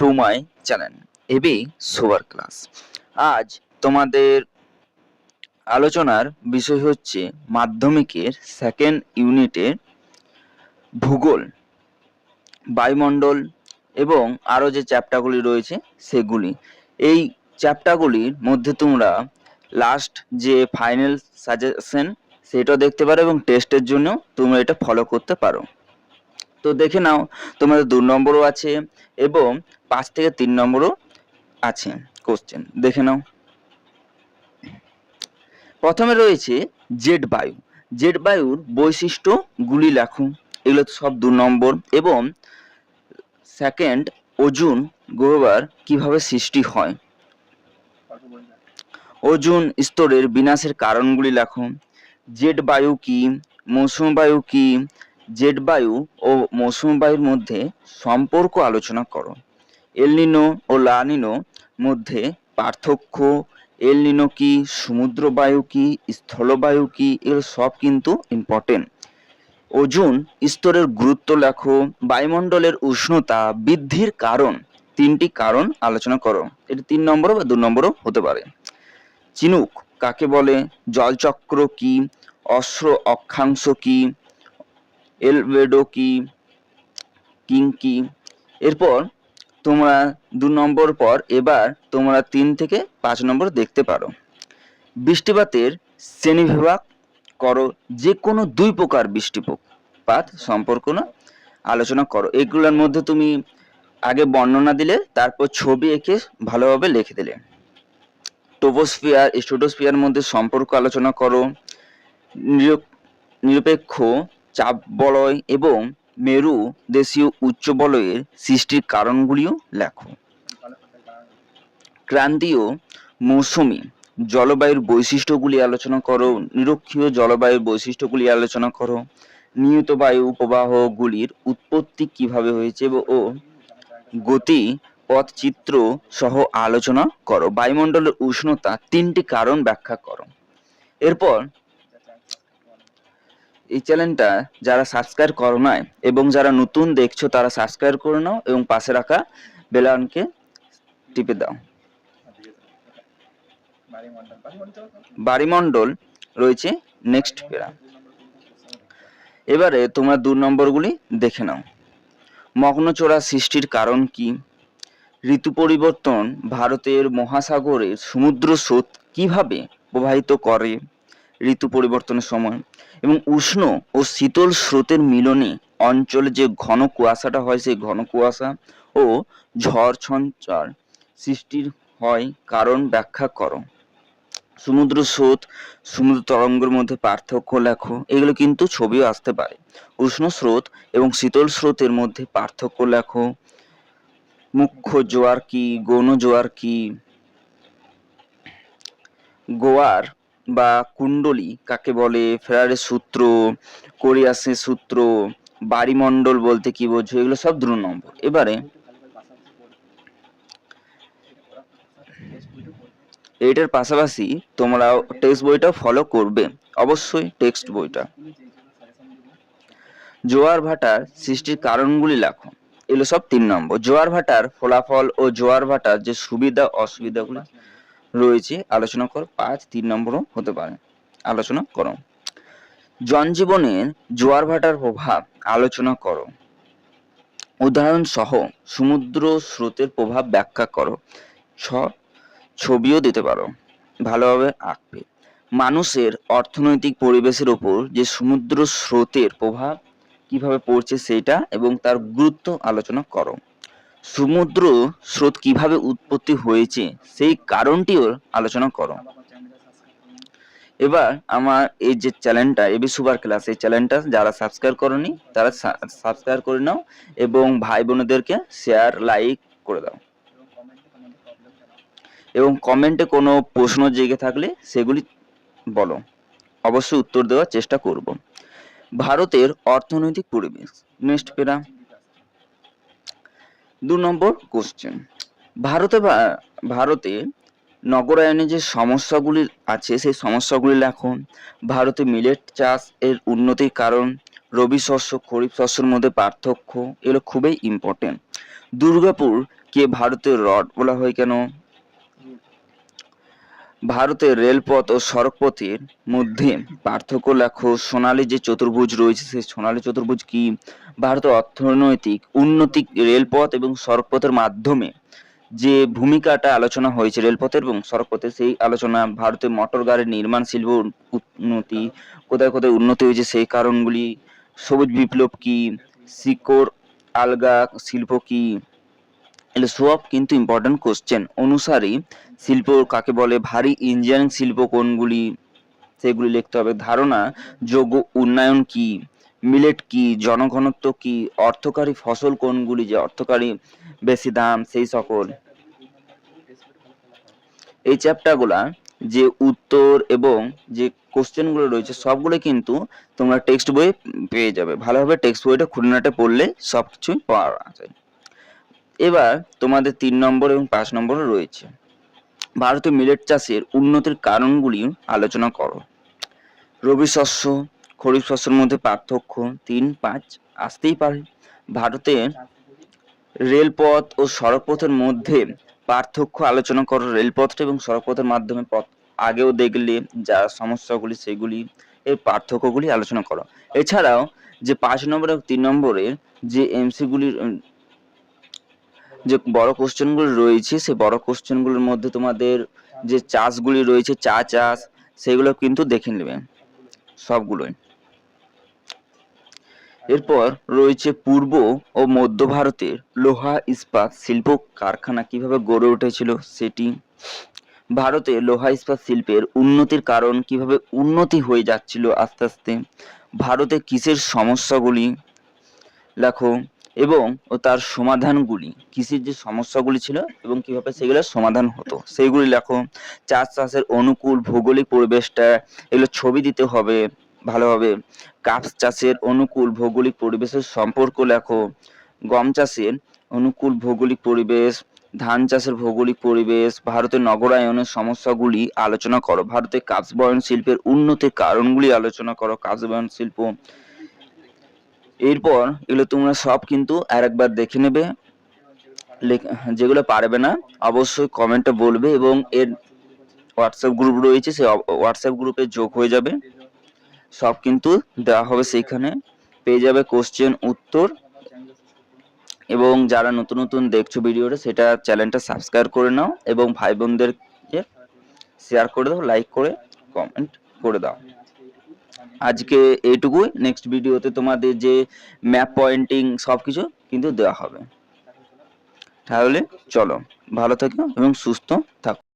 To my channel AB super class আজ তোমাদের আলোচনার বিষয় হচ্ছে মাধ্যমিকের সেকেন্ড ইউনিটের ভূগোল, বায়ুমণ্ডল এবং আরও যে চ্যাপ্টারগুলি রয়েছে সেগুলি। এই চ্যাপ্টারগুলির মধ্যে তোমরা লাস্ট যে ফাইনাল সাজেশন সেটাও দেখতে পারো এবং টেস্টের জন্য তোমরা এটা ফলো করতে পারো। তো দেখে নাও, তোমাদের দু নম্বরও আছে এবং পাঁচ থেকে তিন নম্বরও আছে কোশ্চেন দেখে নাও। প্রথমে রয়েছে জেড বায়ু। জেড বায়ুর বৈশিষ্ট্যগুলি লেখো। এগুলো সব দু নম্বর এবং সেকেন্ড ওজোন গ্লোবার কীভাবে সৃষ্টি হয়? ওজোন স্তরের বিনাশের কারণগুলি লেখো। জেড বায়ু কি? মৌসুমী বায়ু কি? জেড বায়ু ও মৌসুমী বায়ুর মধ্যে সম্পর্ক আলোচনা করো। এলনিনো ও লানিনো মধ্যে পার্থক্য এলনিনো কি সমুদ্র বায়ু কি, স্থলবায়ু কি এগুলো সব কিন্তু ইম্পর্টেন্ট ওজন স্তরের গুরুত্ব লেখো, বায়ুমণ্ডলের উষ্ণতা বৃদ্ধির কারণ, তিনটি কারণ আলোচনা করো। এটি তিন নম্বরও বা দু নম্বরও হতে পারে। চিনুক, কাকে বলে? জলচক্র কি? অশ্র অক্ষাংশ কি? এলভেডো কি? কিং কি? এরপর তোমরা দু নম্বর পর এবার তোমরা তিন থেকে পাঁচ নম্বর দেখতে পারো। বৃষ্টিপাতের শ্রেণীবিভাগ করো, যে কোনো দুই প্রকার বৃষ্টিপাত সম্পর্ক না, আলোচনা করো। এগুলোর মধ্যে তুমি আগে বর্ণনা দিলে, তারপর ছবি এঁকে ভালোভাবে লিখে দিলে। টোপোস্ফিয়ার স্টোটোস্ফিয়ার মধ্যে সম্পর্ক আলোচনা করো। নিরপ- নিরপেক্ষ চাপ বলয় এবং মেরু দেশীয় উচ্চ বলয়ের সৃষ্টির কারণগুলিও লেখো। ক্রান্তীয় মৌসুমি জলবায়ুর বৈশিষ্ট্যগুলি আলোচনা করো, নিরক্ষীয় জলবায়ুর বৈশিষ্ট্যগুলি আলোচনা করো, নিয়ত বায়ু প্রবাহগুলির উৎপত্তি কীভাবে হয়েছে ও গতি পথ চিত্র সহ আলোচনা করো। বায়ুমণ্ডলের উষ্ণতা তিনটি কারণ ব্যাখ্যা করো। এরপর এই চ্যানেলটা যারা সাবস্ক্রাইব করো নাই এবং যারা নতুন দেখছ, তারা সাবস্ক্রাইব করে নাও এবং পাশে রাখা বেলানকে টিপে দাও। বাড়িমণ্ডল রয়েছে নেক্সট পেরা এবারে তোমরা দু নম্বরগুলি দেখে নাও। মগ্নচোরা সৃষ্টির কারণ কি? ঋতু পরিবর্তন ভারতের মহাসাগরের সমুদ্র স্রোত কীভাবে প্রবাহিত করে? ঋতু পরিবর্তনের সময় এবং উষ্ণ ও শীতল স্রোতের মিলনে অঞ্চলে যে ঘন কুয়াশাটা হয়, সেই ঘন কুয়াশা ও ঝড় সঞ্চার সৃষ্টির হয় কারণ ব্যাখ্যা করো। সমুদ্র স্রোত, সমুদ্র তরঙ্গের মধ্যে পার্থক্য লেখো, এগুলো কিন্তু ছবিও আসতে পারে। উষ্ণ স্রোত এবং শীতল স্রোতের মধ্যে পার্থক্য লেখো। মুখ্য জোয়ার কি, গৌণ জোয়ার কি, গোয়ার বা কুণ্ডলী, কাকে বলে ফেরারের সূত্র, কোরিয়াসের সূত্র বাড়িমণ্ডল বলতে কি বোঝো, এগুলো সব দু নম্বর। এবারে এটার পাশাপাশি তোমরা টেক্সট বইটা ফলো করবে, অবশ্যই টেক্সট বইটা। জোয়ার ভাটার সৃষ্টির কারণগুলি লেখো, এগুলো সব তিন নম্বর। জোয়ার ভাটার ফলাফল ও জোয়ার ভাটার যে সুবিধা, অসুবিধাগুলো রয়েছে। আলোচনা করো, পাঁচ, তিন নম্বরও হতে পারে। আলোচনা করো। জনজীবনের জোয়ার ভাটার প্রভাব আলোচনা করো। উদাহরণ সহ সমুদ্র স্রোতের প্রভাব ব্যাখ্যা করো। ছ, ছবিও দিতে পারো। ভালোভাবে আঁকবে। মানুষের অর্থনৈতিক পরিবেশের ওপর যে সমুদ্র স্রোতের প্রভাব কীভাবে পড়ছে সেটা এবং তার গুরুত্ব আলোচনা করো। সমুদ্র স্রোত কীভাবে উৎপত্তি হয়েছে, সেই কারণটিও আলোচনা করো। এবার আমার এই যে চ্যানেলটা এবি সুপার ক্লাস, এই চ্যানেলটা যারা সাবস্ক্রাইব করনি, তারা সাবস্ক্রাইব করে নাও এবং ভাই বোনেদেরকে শেয়ার লাইক করে দাও। এবং কমেন্টে কোনো প্রশ্ন জেগে থাকলে সেগুলি বলো। অবশ্যই উত্তর দেওয়ার চেষ্টা করব। ভারতের অর্থনৈতিক পরিবেশ নেক্সট পেরা। দু নম্বর কোশ্চেন ভারতে ভারতে নগরায়নে যে সমস্যাগুলি আছে, সেই সমস্যাগুলি লেখো ভারতে মিলেট চাষ এর উন্নতির কারণ, রবি শস্য, খরিফ শস্যের মধ্যে পার্থক্য, এগুলো খুবই ইম্পর্টেন্ট দুর্গাপুর কে ভারতের রড বলা হয় কেন? ভারতের রেলপথ ও সড়কপথের মধ্যে পার্থক্য লেখো সোনালী যে চতুর্ভুজ রয়েছে, সেই সোনালী চতুর্ভুজ কি? ভারতের অর্থনৈতিক উন্নতি রেলপথ এবং সড়কপথের মাধ্যমে যে ভূমিকাটা আলোচনা হয়েছে রেলপথের এবং সড়কপথে সেই আলোচনা ভারতের মোটর গাড়ির নির্মাণ শিল্প উন্নতি, কোথায় কোথায় উন্নতি হয়েছে, সেই কারণগুলি, সবুজ বিপ্লব কি, শিকড়, আলগা শিল্প কি? এগুলো সব কিন্তু ইম্পর্টেন্ট কোশ্চেন অনুসারে শিল্প কাকে বলে? ভারী ইঞ্জিনিয়ারিং শিল্প কোনগুলি? সেগুলি লিখতে হবে। ধারণা, যোগ্য উন্নয়ন কি? মিলেট কি? জনঘনত্ব কি? অর্থকারী ফসল কোনগুলি যে অর্থকারী, বেশি দাম, সেই সকল। এই চ্যাপ্টারগুলা যে উত্তর এবং যে কোশ্চেনগুলো রয়েছে, সবগুলো কিন্তু তোমরা টেক্সট বই পেয়ে যাবে। ভালোভাবে টেক্সট বইটা খুঁটিনাটে পড়লে সব কিছুই পাওয়া যায়। এবার তোমাদের তিন নম্বর এবং পাঁচ নম্বরও রয়েছে। ভারতীয় মিলেট চাষের উন্নতির কারণগুলি আলোচনা করো। রবি শস্য, খরিফ শস্যের মধ্যে পার্থক্য তিন, পাঁচ, আসতেই পারে। ভারতের রেলপথ ও সড়কপথের মধ্যে পার্থক্য আলোচনা করো রেলপথটা এবং সড়কপথের মাধ্যমে পথ। আগেও দেখলে যা সমস্যাগুলি সেগুলি এর পার্থক্যগুলি আলোচনা করো। এছাড়াও যে পাঁচ নম্বর এবং তিন নম্বরের যে এমসিগুলির যে বড় কোশ্চেনগুলো রয়েছে, সে বড় কোশ্চেনগুলোর মধ্যে তোমাদের যে চাষগুলি রয়েছে, চা চাষ, সেগুলো কিন্তু দেখে নেবে, সবগুলোই। এরপর রয়েছে পূর্ব ও মধ্য ভারতের লোহা, ইস্পাত শিল্প কারখানা কীভাবে গড়ে উঠেছিল সেটি। ভারতে লোহা, ইস্পাত শিল্পের উন্নতির কারণ কীভাবে উন্নতি হয়ে যাচ্ছিল আস্তে আস্তে। ভারতে কিসের সমস্যাগুলি? লেখো এবং ও তার সমাধানগুলি কৃষির যে সমস্যাগুলি ছিল এবং কীভাবে সেগুলোর সমাধান হতো। সেইগুলি লেখো। চাষ চাষের অনুকূল ভৌগোলিক পরিবেশটা, এগুলো ছবি দিতে হবে ভালোভাবে কাপস চাষের অনুকূল ভৌগোলিক পরিবেশের সম্পর্ক লেখো। গম চাষের অনুকূল ভৌগোলিক পরিবেশ, ধান চাষের ভৌগোলিক পরিবেশ, ভারতের নগরায়নের সমস্যাগুলি আলোচনা করো। ভারতের কাপস বয়ন শিল্পের উন্নতির কারণগুলি আলোচনা করো। কাপস বয়ন শিল্প এরপর এগুলো তোমরা সব কিন্তু আর একবার দেখে নেবে। যেগুলো পারবে না, অবশ্যই কমেন্টে বলবে এবং এর হোয়াটসঅ্যাপ গ্রুপ রয়েছে, সেই হোয়াটসঅ্যাপ গ্রুপে যোগ হয়ে যাবে। সব কিন্তু দেওয়া হবে সেইখানে। পেয়ে যাবে কোশ্চেন উত্তর। এবং যারা নতুন নতুন দেখছ ভিডিওটা, সেটা চ্যানেলটা সাবস্ক্রাইব করে নাও এবং ভাই বোনদেরকে শেয়ার করে দাও লাইক করে কমেন্ট করে দাও। আজকে এইটুকুই। নেক্সট ভিডিওতে তোমাদের যে ম্যাপ পয়েন্টিং সব কিছু কিন্তু দেওয়া হবে। তাহলে চলো, ভালো থাকো এবং সুস্থ থাকো।